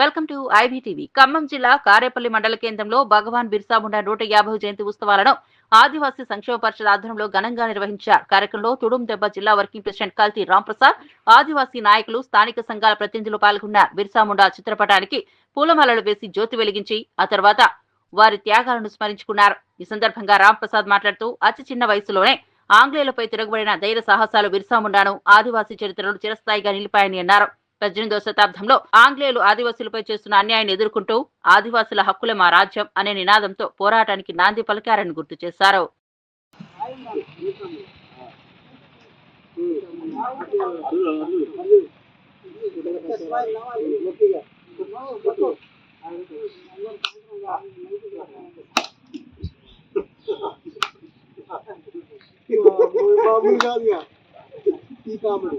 Welcome to IBTV. Khammam జిల్లా కారేపల్లి మండల కేంద్రంలో భగవాన్ బిర్సా ముండా నూట యాభై జయంతి ఉత్సవాలను ఆదివాసీ సంక్షేమ పరిషత్ ఆధ్వర్యంలో ఘనంగా నిర్వహించారు. కార్యక్రమంలో తుడుం దెబ్బ జిల్లా వర్కింగ్ ప్రెసిడెంట్ కల్తీ రాంప్రసాద్ ఆదివాసీ నాయకులు స్థానిక సంఘాల ప్రతినిధులు పాల్గొన్నారు. బిర్సా ముండా చిత్రపటానికి పూలమాలలు వేసి జ్యోతి వెలిగించి ఆ తర్వాత వారి త్యాగాలను స్మరించుకున్నారు. ఈ సందర్భంగా రాంప్రసాద్ మాట్లాడుతూ అతి చిన్న వయసులోనే ఆంగ్లేయులపై తిరగబడిన ధైర్య సాహసాలు బిర్సా ముండాను ఆదివాసీ చరిత్రలో చిరస్థాయిగా నిలిపాయని అన్నారు. పద్దెనిమిదవ శతాబ్దంలో ఆంగ్లేయులు ఆదివాసులపై చేస్తున్న అన్యాయాన్ని ఎదుర్కొంటూ ఆదివాసుల హక్కులే మా రాజ్యం అనే నినాదంతో పోరాటానికి నాంది పలికారని గుర్తు చేశారు. ఈ కామెడీ.